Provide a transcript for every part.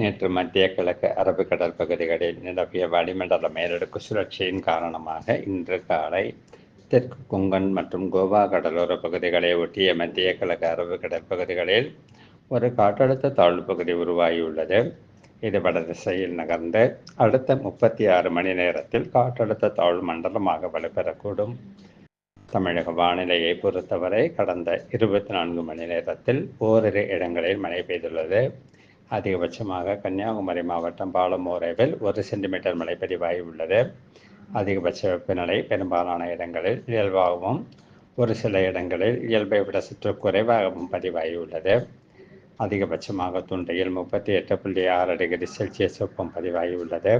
நேற்று மத்திய கிழக்கு அரபிக்கடல் பகுதிகளில் நிலவிய வளிமண்டல மேலடுக்கு சுழற்சியின் காரணமாக இன்று காலை தெற்கு கொங்கன் மற்றும் கோவா கடலோர பகுதிகளை ஒட்டிய மத்திய கிழக்கு அரபிக்கடல் பகுதிகளில் ஒரு காற்றழுத்த தாழ்வு பகுதி உருவாகியுள்ளது. இது வடதிசையில் நகர்ந்து அடுத்த முப்பத்தி ஆறு மணி நேரத்தில் காற்றழுத்த தாழ்வு மண்டலமாக வலுப்பெறக்கூடும். தமிழக வானிலையை பொறுத்தவரை கடந்த இருபத்தி நான்கு மணி நேரத்தில் ஓரிரு இடங்களில் மழை பெய்துள்ளது. அதிகபட்சமாக கன்னியாகுமரி மாவட்டம் பாலமோரேவில் ஒரு சென்டிமீட்டர் மழை பதிவாகியுள்ளது அதிகபட்ச வெப்பநிலை பெரும்பாலான இடங்களில் இயல்பாகவும் ஒரு சில இடங்களில் இயல்பை விட சற்று குறைவாகவும் பதிவாகியுள்ளது அதிகபட்சமாக துண்டையில் முப்பத்தி எட்டு புள்ளி ஆறு டிகிரி செல்சியஸ் வெப்பம் பதிவாகியுள்ளது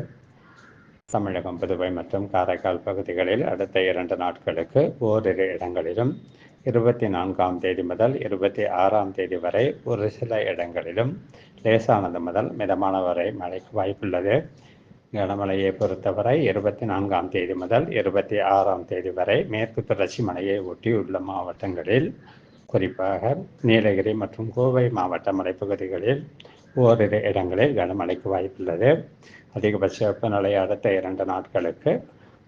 தமிழகம் புதுவை மற்றும் காரைக்கால் பகுதிகளில் அடுத்த இரண்டு நாட்களுக்கு ஓரிரு இடங்களிலும் இருபத்தி நான்காம் தேதி முதல் இருபத்தி ஆறாம் தேதி வரை ஒரு சில இடங்களிலும் லேசானது முதல் மிதமான வரை மழைக்கு வாய்ப்புள்ளது. கனமழையை பொறுத்தவரை இருபத்தி நான்காம் தேதி முதல் இருபத்தி ஆறாம் தேதி வரை மேற்கு தொடர்ச்சி மலையை ஒட்டியுள்ள மாவட்டங்களில் குறிப்பாக நீலகிரி மற்றும் கோவை மாவட்ட மலைப்பகுதிகளில் ஓரிரு இடங்களில் கனமழைக்கு வாய்ப்புள்ளது. அதிகபட்ச வெப்பநிலை அடுத்த இரண்டு நாட்களுக்கு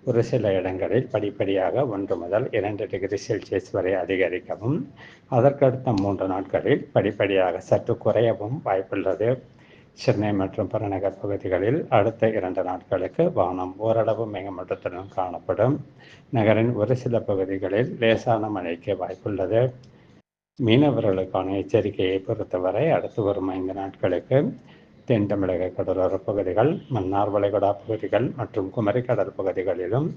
ஒரு சில இடங்களில் படிப்படியாக ஒன்று முதல் இரண்டு டிகிரி செல்சியஸ் வரை அதிகரிக்கவும் அதற்கடுத்த மூன்று நாட்களில் படிப்படியாக சற்று குறையவும் வாய்ப்புள்ளது. சென்னை மற்றும் புறநகர் பகுதிகளில் அடுத்த இரண்டு நாட்களுக்கு வானம் ஓரளவு மேகமூட்டத்துடன் காணப்படும். நகரின் ஒரு சில பகுதிகளில் லேசான மழைக்கு வாய்ப்புள்ளது. மீனவர்களுக்கான எச்சரிக்கையை பொறுத்தவரை அடுத்து வரும் ஐந்து நாட்களுக்கு தென் தமிழக கடலோர பகுதிகள் மன்னார் வளைகுடா பகுதிகள் மற்றும் குமரி கடல் பகுதிகளிலும்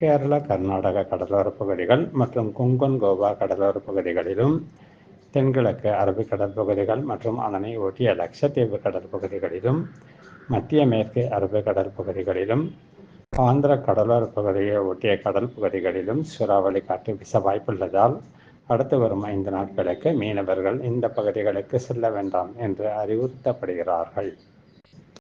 கேரள கர்நாடக கடலோரப் பகுதிகள் மற்றும் கொங்கன் கோவா கடலோர பகுதிகளிலும் தென்கிழக்கு அரபிக்கடல் பகுதிகள் மற்றும் அதனை ஒட்டிய லட்சத்தீவு கடல் பகுதிகளிலும் மத்திய மேற்கு அரபிக்கடல் பகுதிகளிலும் ஆந்திர கடலோர பகுதியை ஒட்டிய கடல் பகுதிகளிலும் சூறாவளி காற்று வீச வாய்ப்புள்ளதால் அடுத்து வரும் ஐந்து நாட்களுக்கு மீனவர்கள் இந்த பகுதிகளுக்கு செல்ல வேண்டாம் என்று அறிவுறுத்தப்படுகிறார்கள்.